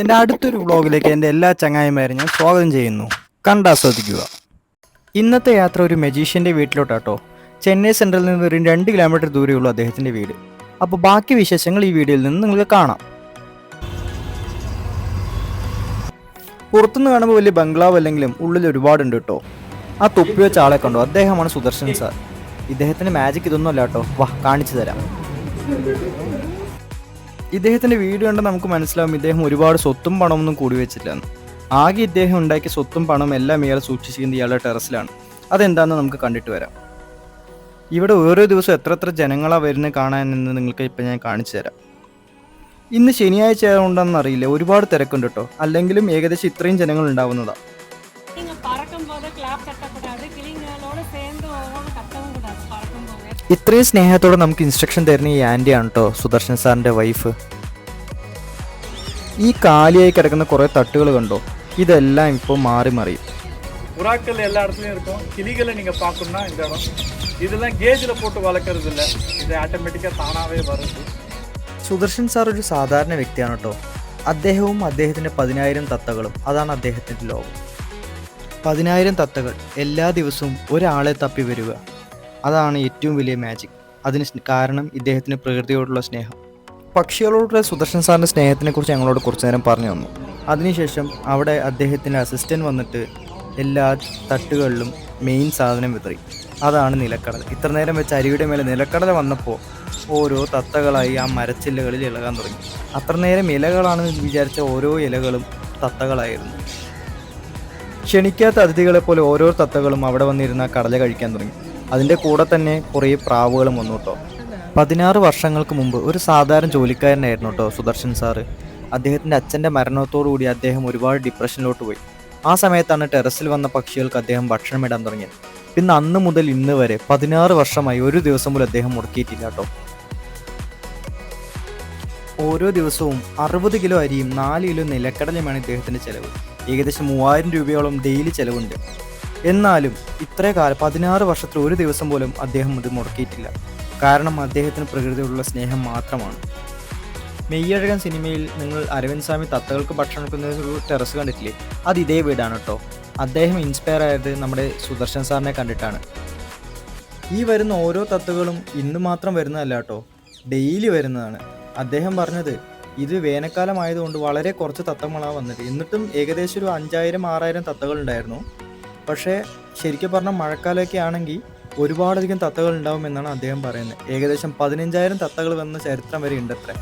എന്റെ അടുത്തൊരു വ്ളോഗിലേക്ക് എന്റെ എല്ലാ ചങ്ങായിമാരും ഞാൻ സ്വാഗതം ചെയ്യുന്നു. കണ്ടാസ്വദിക്കുക ഇന്നത്തെ യാത്ര ഒരു മെജീഷ്യന്റെ വീട്ടിലോട്ടാട്ടോ. ചെന്നൈ സെൻട്രലിൽ നിന്ന് ഒരു രണ്ട് കിലോമീറ്റർ ദൂരെയുള്ള അദ്ദേഹത്തിന്റെ വീട്. അപ്പോൾ ബാക്കി വിശേഷങ്ങൾ ഈ വീഡിയോയിൽ നിന്ന് നിങ്ങൾക്ക് കാണാം. പുറത്തുനിന്ന് കാണുമ്പോൾ വലിയ ബംഗ്ലാവ് അല്ലെങ്കിലും ഉള്ളിൽ ഒരുപാടുണ്ട് കേട്ടോ. ആ തുപ്പി വെച്ച ആളെ കണ്ടോ? അദ്ദേഹമാണ് സുദർശൻ സാർ. ഇദ്ദേഹത്തിന്റെ മാജിക് ഇതൊന്നുമല്ല കേട്ടോ. വാ കാണിച്ചു തരാം. ഇദ്ദേഹത്തിന്റെ വീഡിയോ കണ്ട് നമുക്ക് മനസ്സിലാവും ഇദ്ദേഹം ഒരുപാട് സ്വത്തും പണമൊന്നും കൂടി വെച്ചില്ല. ആകെ ഇദ്ദേഹം ഉണ്ടാക്കിയ സ്വത്തും പണം എല്ലാം ഇയാൾ സൂക്ഷിച്ചിരിക്കുന്നത് ഇയാളുടെ ടെറസിലാണ്. അതെന്താണെന്ന് നമുക്ക് കണ്ടിട്ട് വരാം. ഇവിടെ ഓരോ ദിവസവും എത്ര എത്ര ജനങ്ങളാണ് വരുന്നത് കാണാനെന്ന് നിങ്ങൾക്ക് ഇപ്പം ഞാൻ കാണിച്ചു തരാം. ഇന്ന് ശനിയാഴ്ച ആയതുകൊണ്ടാണെന്ന് അറിയില്ല. ഒരുപാട് തിരക്കുണ്ട് കേട്ടോ. അല്ലെങ്കിലും ഏകദേശം ഇത്രയും ജനങ്ങൾ ഉണ്ടാവുന്നതാണ് പറക്കും പോലെ ക്ലാപ്പ് ഇത്രയും സ്നേഹത്തോടെ നമുക്ക് ഇൻസ്ട്രക്ഷൻ തരുന്ന ഈ ആൻറ്റിയാണ് കേട്ടോ സുദർശൻ സാറിൻ്റെ വൈഫ് ഈ കാലിയായി കിടക്കുന്ന കുറേ തട്ടുകൾ കണ്ടോ ഇതെല്ലാം ഇപ്പോൾ മാറി മറിയും புறாக்கள் எல்லா இடத்துலையும் இருக்கும் கிளிகளை நீங்க பார்க்கணும்னா இந்த இடம் இதெல்லாம் கேஜில் போட்டு வளர்க்கறது இல்ல இது ஆட்டோமேட்டிக்காக தானாகவே வருது സുദർശൻ സാർ ഒരു സാധാരണ വ്യക്തിയാണ് കേട്ടോ അദ്ദേഹവും അദ്ദേഹത്തിൻ്റെ പതിനായിരം തത്തകളും അതാണ് അദ്ദേഹത്തിൻ്റെ ലോകം പതിനായിരം തത്തകൾ എല്ലാ ദിവസവും ഒരാളെ തപ്പി വരിക അതാണ് ഏറ്റവും വലിയ മാജിക് അതിന് കാരണം ഇദ്ദേഹത്തിന് പ്രകൃതിയോടുള്ള സ്നേഹം. പക്ഷികളോടുള്ള സുദർശൻ സാറിന്റെ സ്നേഹത്തിനെ കുറിച്ച് ഞങ്ങളോട് കുറച്ചു നേരം പറഞ്ഞു തന്നു. അതിനുശേഷം അവിടെ അദ്ദേഹത്തിന്റെ അസിസ്റ്റന്റ് വന്നിട്ട് എല്ലാ തട്ടുകളിലും മെയിൻ സാധനം വിതറി. അതാണ് നിലക്കടല. ഇത്ര നേരം വെച്ച് അരിയുടെ മേലെ നിലക്കടല വന്നപ്പോൾ ഓരോ തത്തകളായി ആ മരച്ചില്ലകളിൽ ഇളകാൻ തുടങ്ങി. അത്ര നേരം ഇലകളാണെന്ന് വിചാരിച്ച ഓരോ ഇലകളും തത്തകളായിരുന്നു. ക്ഷണിക്കാത്ത അതിഥികളെ പോലെ ഓരോ തത്തകളും അവിടെ വന്നിരുന്ന കടല കഴിക്കാൻ തുടങ്ങി. അതിന്റെ കൂടെ തന്നെ കുറേ പ്രാവുകളും വന്നു കേട്ടോ. പതിനാറ് വർഷങ്ങൾക്ക് മുമ്പ് ഒരു സാധാരണ ജോലിക്കാരനായിരുന്നു കേട്ടോ സുദർശൻ സാറ്. അദ്ദേഹത്തിന്റെ അച്ഛന്റെ മരണത്തോടുകൂടി അദ്ദേഹം ഒരുപാട് ഡിപ്രഷനിലോട്ട് പോയി. ആ സമയത്താണ് ടെറസിൽ വന്ന പക്ഷികൾക്ക് അദ്ദേഹം ഭക്ഷണം ഇടാൻ തുടങ്ങിയത്. പിന്നെ അന്ന് മുതൽ ഇന്ന് വരെ പതിനാറ് വർഷമായി ഒരു ദിവസം പോലും അദ്ദേഹം മുടക്കിയിട്ടില്ല കേട്ടോ. ഓരോ ദിവസവും അറുപത് കിലോ അരിയും നാല് കിലോ നിലക്കടലയുമാണ് ഇദ്ദേഹത്തിന്റെ ചെലവ്. ഏകദേശം മൂവായിരം രൂപയോളം ഡെയിലി ചെലവുണ്ട്. എന്നാലും ഇത്രേ കാലം പതിനാറ് വർഷത്തിൽ ഒരു ദിവസം പോലും അദ്ദേഹം ഇത് മുടക്കിയിട്ടില്ല. കാരണം അദ്ദേഹത്തിന് പ്രകൃതിയോടുള്ള സ്നേഹം മാത്രമാണ്. മെയ്യഴകൻ സിനിമയിൽ നിങ്ങൾ അരവിന്ദ് സ്വാമി തത്തകൾക്ക് ഭക്ഷണം ഒരു ടെറസ് കണ്ടിട്ടില്ലേ? അത് ഇതേ വീടാണ് കേട്ടോ. അദ്ദേഹം ഇൻസ്പയർ ആയത് നമ്മുടെ സുദർശൻ സാറിനെ കണ്ടിട്ടാണ്. ഈ വരുന്ന ഓരോ തത്തുകളും ഇന്ന് മാത്രം വരുന്നതല്ല കേട്ടോ. ഡെയിലി വരുന്നതാണ്. അദ്ദേഹം പറഞ്ഞത് ഇത് വേനൽക്കാലം ആയതുകൊണ്ട് വളരെ കുറച്ച് തത്തങ്ങളാണ് വന്നത്. എന്നിട്ടും ഏകദേശം ഒരു അഞ്ചായിരം ആറായിരം തത്തകൾ ഉണ്ടായിരുന്നു പക്ഷേ ശരിക്കും പറഞ്ഞാൽ മഴക്കാലമൊക്കെ ആണെങ്കിൽ ഒരുപാടധികം തത്തകൾ ഉണ്ടാവും എന്നാണ് അദ്ദേഹം പറയുന്നത്. ഏകദേശം പതിനഞ്ചായിരം തത്തകൾ വന്ന ചരിത്രം വരെ ഉണ്ട് അത്ര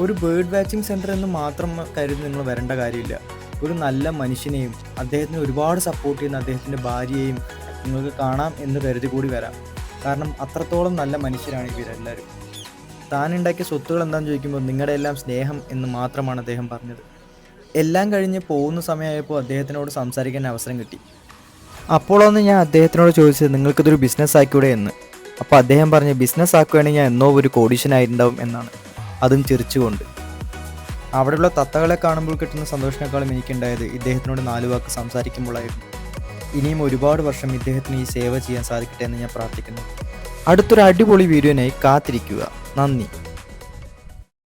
ഒരു ബേർഡ് വാച്ചിങ് സെന്റർ എന്ന് മാത്രം കരുതി നിങ്ങൾ വരേണ്ട കാര്യമില്ല. ഒരു നല്ല മനുഷ്യനെയും അദ്ദേഹത്തിന് ഒരുപാട് സപ്പോർട്ട് ചെയ്യുന്ന അദ്ദേഹത്തിന്റെ ഭാര്യയെയും നിങ്ങൾക്ക് കാണാം എന്ന് കരുതി കൂടി വരാം. കാരണം അത്രത്തോളം നല്ല മനുഷ്യരാണ് ഇവരെല്ലാവരും. താൻ ഉണ്ടാക്കിയ സ്വത്തുകൾ എന്താണെന്ന് ചോദിക്കുമ്പോൾ നിങ്ങളുടെ എല്ലാം സ്നേഹം എന്ന് മാത്രമാണ് അദ്ദേഹം പറഞ്ഞത്. എല്ലാം കഴിഞ്ഞ് പോകുന്ന സമയമായപ്പോൾ അദ്ദേഹത്തിനോട് സംസാരിക്കാൻ അവസരം കിട്ടി. അപ്പോഴൊന്ന് ഞാൻ അദ്ദേഹത്തിനോട് ചോദിച്ചത് നിങ്ങൾക്കിതൊരു ബിസിനസ് ആക്കിയൂടെ എന്ന്. അപ്പോൾ അദ്ദേഹം പറഞ്ഞ് ബിസിനസ് ആക്കുകയാണെങ്കിൽ ഞാൻ എന്നോ ഒരു കോടീശനായിട്ടുണ്ടാവും എന്നാണ്. അതും ചിരിച്ചുകൊണ്ട്. അവിടെയുള്ള തത്തകളെ കാണുമ്പോൾ കിട്ടുന്ന സന്തോഷത്തെക്കാളും എനിക്കുണ്ടായത് ഇദ്ദേഹത്തിനോട് നാല് വാക്ക് സംസാരിക്കുമ്പോഴായിരുന്നു ഇനിയും ഒരുപാട് വർഷം ഇദ്ദേഹത്തിന് ഈ സേവ ചെയ്യാൻ സാധിക്കട്ടെ എന്ന് ഞാൻ പ്രാർത്ഥിക്കുന്നു. അടുത്തൊരു അടിപൊളി വീഡിയോനായി കാത്തിരിക്കുക. നന്ദി.